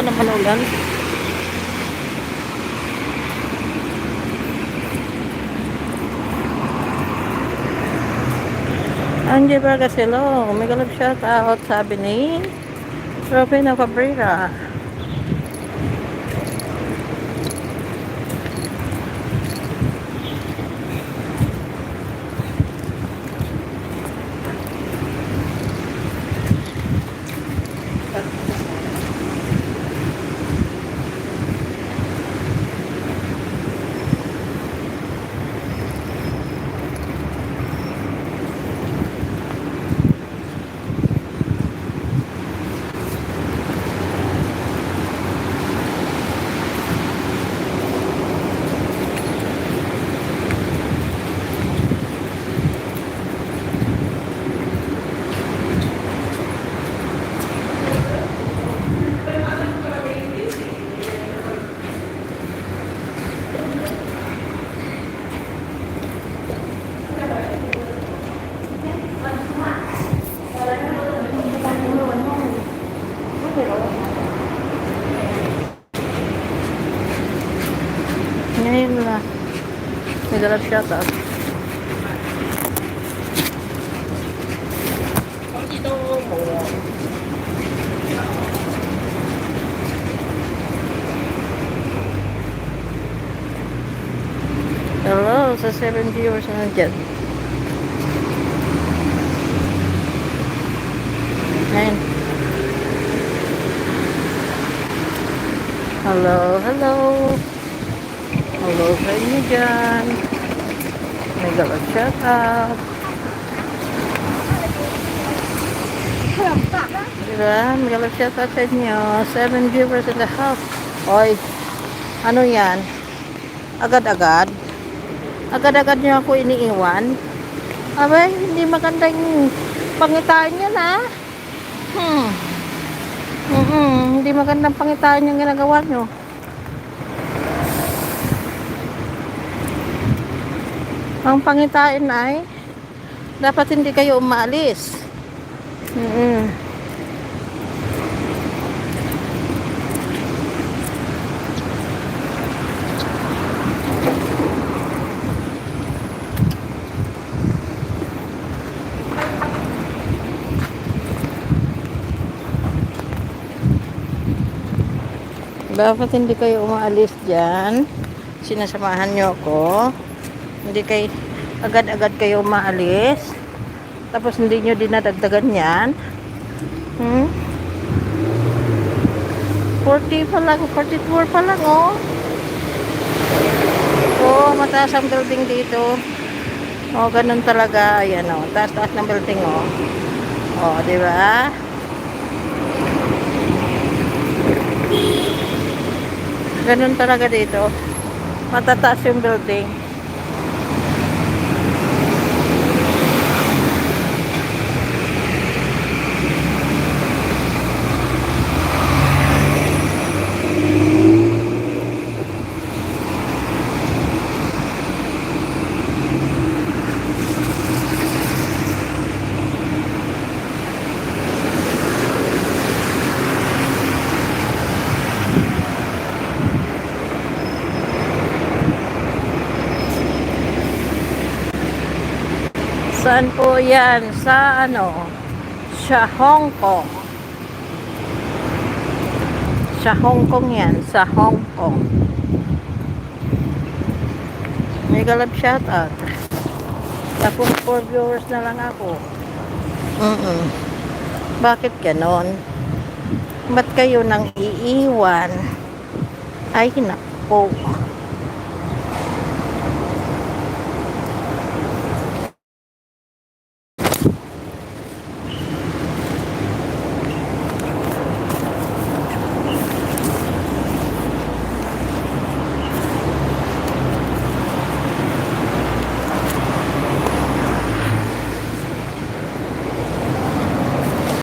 Wala naman ulan. Angie Bagasilo, may galap shout out sabi ni Robin Cabrera. Ngayon na. May galap shout out. Hello, sa 7 viewers na nandyan. Ngayon. Hello, hello. Hello sa inyo dyan. May galap shout out. Diba? May galap shout out sa inyo. 7 viewers in the house. Oy, ano yan? Agad-agad? Agad-agad niyo ako iniiwan? Abay, hindi magandang pangitain yan ha? Hmm. Mm hindi magandang pangitain yung ginagawa nyo. Ang pangitain ay dapat hindi kayo umaalis. Mm Dapat hindi kayo umaalis dyan. Sinasamahan nyo ako. Hindi kayo, agad-agad kayo umaalis. Tapos hindi nyo dinadagdagan yan. Hmm? 40 pa lang, 44 pa lang, oh. Oh, mataas ang building dito. Oh, ganun talaga. Ayan, oh. Taas-taas ng building, oh. Oh, ba? Ganun talaga dito. Matataas yung building. Saan po yan? Sa ano? Sa Hong Kong. Sa Hong Kong yan. Sa Hong Kong. May galap shout out. Tapos 4 viewers na lang ako. Mm -mm. Bakit ganon? Ba't kayo nang iiwan? Ay, nako.